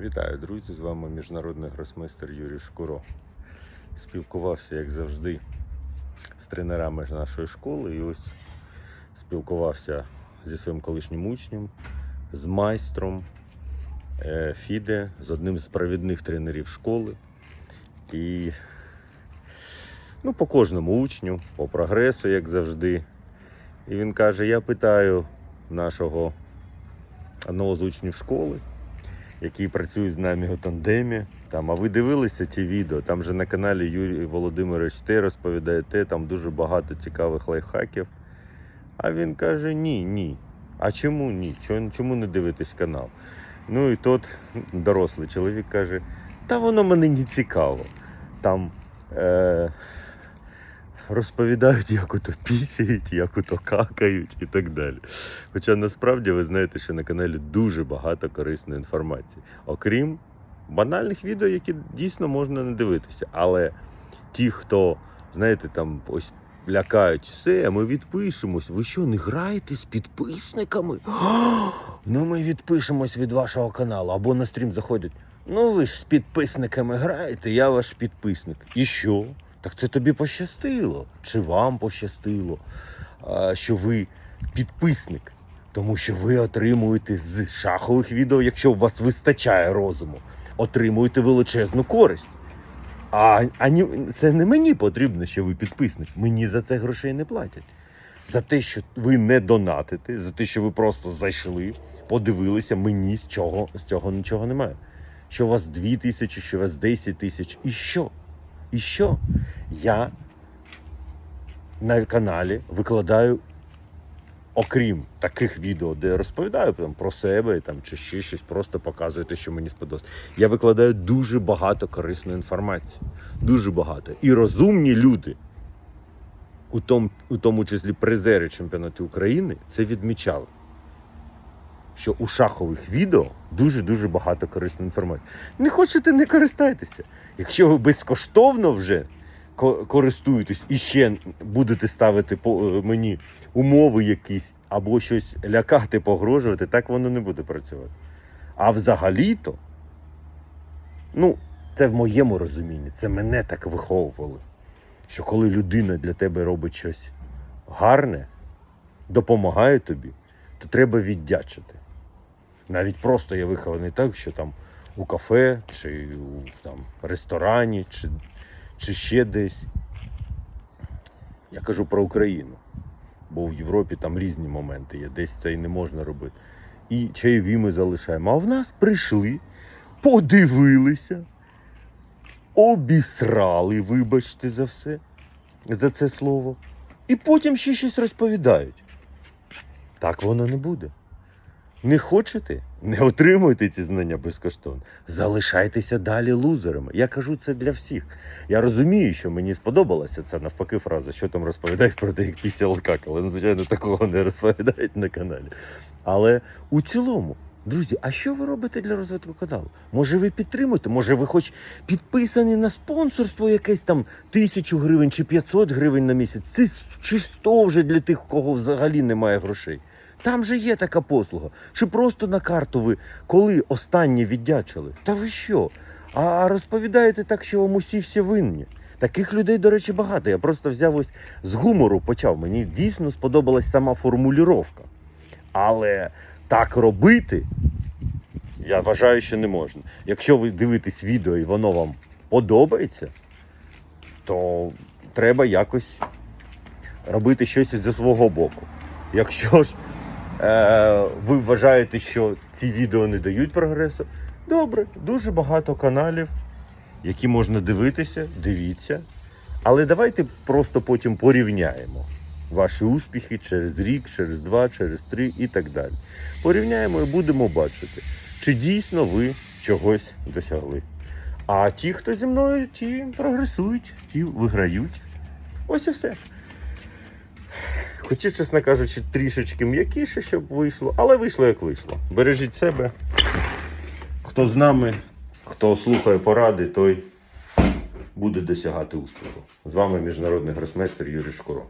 Вітаю, друзі! З вами міжнародний гросмейстер Юрій Шкуро. Спілкувався, як завжди, з тренерами нашої школи і ось спілкувався зі своїм колишнім учнем, з майстром е, Фіде, з одним з провідних тренерів школи. І ну, по кожному учню, по прогресу, як завжди. І він каже: я питаю нашого одного з учнів школи які працюють з нами у тандемі. Там, а ви дивилися ті відео? Там же на каналі Юрій Володимирович те розповідаєте, там дуже багато цікавих лайфхаків. А він каже: ні, ні. А чому ні? Чому, не дивитесь канал? Ну і тот дорослий чоловік каже: та воно мене не цікаво. Там е- розповідають, як ото пісяють, як ото какають і так далі. Хоча насправді ви знаєте, що на каналі дуже багато корисної інформації, окрім банальних відео, які дійсно можна не дивитися. Але ті, хто, знаєте, там ось лякають, все, ми відпишемось. Ви що, не граєте з підписниками? Ну, ми відпишемось від вашого каналу або на стрім заходять. Ну, ви ж з підписниками граєте, я ваш підписник. І що? Так це тобі пощастило, чи вам пощастило, що ви підписник, тому що ви отримуєте з шахових відео, якщо у вас вистачає розуму, отримуєте величезну користь. А, а ні, це не мені потрібно, що ви підписник. Мені за це грошей не платять. За те, що ви не донатите, за те, що ви просто зайшли, подивилися, мені з цього, з цього нічого немає. Що у вас 2 тисячі, що у вас 10 тисяч. І що? І що? Я на каналі викладаю, окрім таких відео, де я розповідаю там, про себе там, чи ще щось, просто показую те, що мені сподобалось. Я викладаю дуже багато корисної інформації. Дуже багато. І розумні люди, у тому, у тому числі призери чемпіонату України, це відмічали. Що у шахових відео дуже-дуже багато корисної інформації. Не хочете, не користайтеся. Якщо ви безкоштовно вже користуєтесь і ще будете ставити по е, мені умови якісь або щось лякати, погрожувати, так воно не буде працювати. А взагалі-то, ну, це в моєму розумінні, це мене так виховували. Що коли людина для тебе робить щось гарне, допомагає тобі, то треба віддячити. Навіть просто я вихований так, що там у кафе, чи у там, ресторані, чи, чи ще десь. Я кажу про Україну. Бо в Європі там різні моменти є, десь це і не можна робити. І чайові ми залишаємо. А в нас прийшли, подивилися, обісрали, вибачте за все, за це слово. І потім ще щось розповідають. Так воно не буде. Не хочете? Не отримуйте ці знання безкоштовно. Залишайтеся далі лузерами. Я кажу це для всіх. Я розумію, що мені сподобалася ця навпаки фраза, що там розповідають про те, як після лкак, але звичайно такого не розповідають на каналі. Але у цілому, друзі, а що ви робите для розвитку каналу? Може, ви підтримуєте? Може, ви хоч підписані на спонсорство якесь там тисячу гривень чи 500 гривень на місяць? Це чи 100 вже для тих, у кого взагалі немає грошей. Там же є така послуга. Чи просто на карту ви коли останнє віддячили? Та ви що? А розповідаєте так, що вам усі всі винні. Таких людей, до речі, багато. Я просто взяв ось з гумору почав. Мені дійсно сподобалась сама формулювання. Але так робити, я вважаю, що не можна. Якщо ви дивитесь відео і воно вам подобається, то треба якось робити щось зі свого боку. Якщо ж е, ви вважаєте, що ці відео не дають прогресу, добре, дуже багато каналів, які можна дивитися, дивіться. Але давайте просто потім порівняємо ваші успіхи через рік, через два, через три і так далі. Порівняємо і будемо бачити, чи дійсно ви чогось досягли. А ті, хто зі мною, ті прогресують, ті виграють. Ось і все. Хотів, чесно кажучи, трішечки м'якіше, щоб вийшло, але вийшло як вийшло. Бережіть себе. Хто з нами, хто слухає поради, той буде досягати успіху. З вами міжнародний гросмейстер Юрій Шкуро.